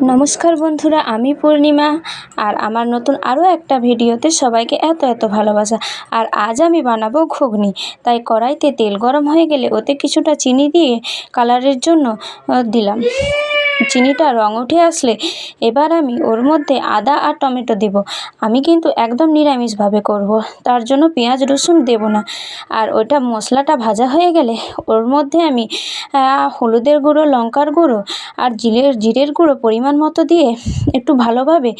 নমস্কার বন্ধুরা, আমি পূর্ণিমা আর আমার নতুন আরও একটা ভিডিওতে সবাইকে এত এত ভালোবাসা। আর আজ আমি বানাবো ঘুগনি। তাই কড়াইতে তেল গরম হয়ে গেলে ওতে কিছুটা চিনি দিয়ে কালারের জন্য দিলাম। চিনিটা রং উঠে আসলে এবার আমি ওর মধ্যে আদা আর টমেটো দেব। আমি কিন্তু একদম নিরামিষভাবে করব, তার জন্য পেঁয়াজ, রসুন দেব না। আর ওটা মশলাটা ভাজা হয়ে গেলে ওর মধ্যে আমি হলুদের গুঁড়ো, লঙ্কার গুঁড়ো আর জিরের জিরের গুঁড়ো পরিমাণ মতো দিয়ে একটু ভালোভাবে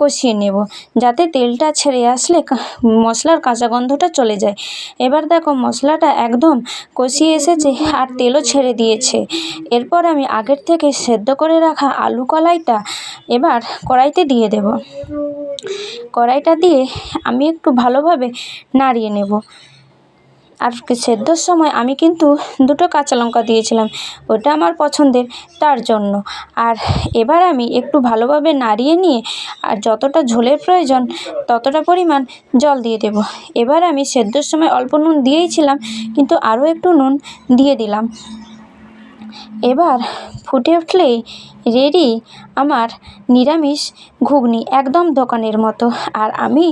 কষিয়ে নেব, যাতে তেলটা ছেড়ে আসলে মশলার কাঁচা গন্ধটা চলে যায়। এবার দেখো মশলাটা একদম কষিয়ে এসেছে আর তেলও ছেড়ে দিয়েছে। এরপর আমি আগের থেকে সেদ্ধ করে রাখা আলু কলাইটা এবার কড়াইতে দিয়ে দেব। কড়াইটা দিয়ে আমি একটু ভালোভাবে নাড়িয়ে নেব। আর সেদ্ধর সময় আমি কিন্তু দুটো কাঁচা লঙ্কা দিয়েছিলাম, ওটা আমার পছন্দের তার জন্য। আর এবার আমি একটু ভালোভাবে নাড়িয়ে নিয়ে আর যতটা ঝোলের প্রয়োজন ততটা পরিমাণ জল দিয়ে দেব। এবার আমি সেদ্ধর সময় অল্প নুন দিয়েইছিলাম কিন্তু আরও একটু নুন দিয়ে দিলাম। এবার ফুটে উঠলেই রেডি আমার নিরামিষ ঘুগনি একদম দোকানের মতো। আর আমি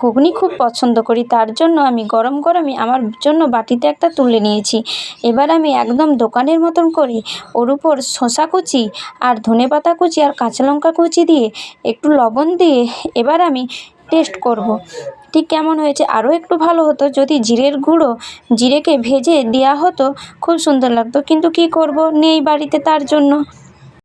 ঘুগনি খুব পছন্দ করি, তার জন্য আমি গরম গরমই আমার জন্য বাটিতে একটা তুলে নিয়েছি। এবার আমি একদম দোকানের মতন করে ওর উপর শশা কুচি আর ধনেপাতা কুচি আর কাঁচা লঙ্কা কুচি দিয়ে একটু লবণ দিয়ে এবার আমি টেস্ট করব। ঠিক কেমন হয়েছে? আরও একটু ভালো হতো। যদি জিরের গুঁড়ো জিরেকে ভেজে দেওয়া হতো, খুব সুন্দর লাগতো। কিন্তু কি করব? নেই বাড়িতে তার জন্য।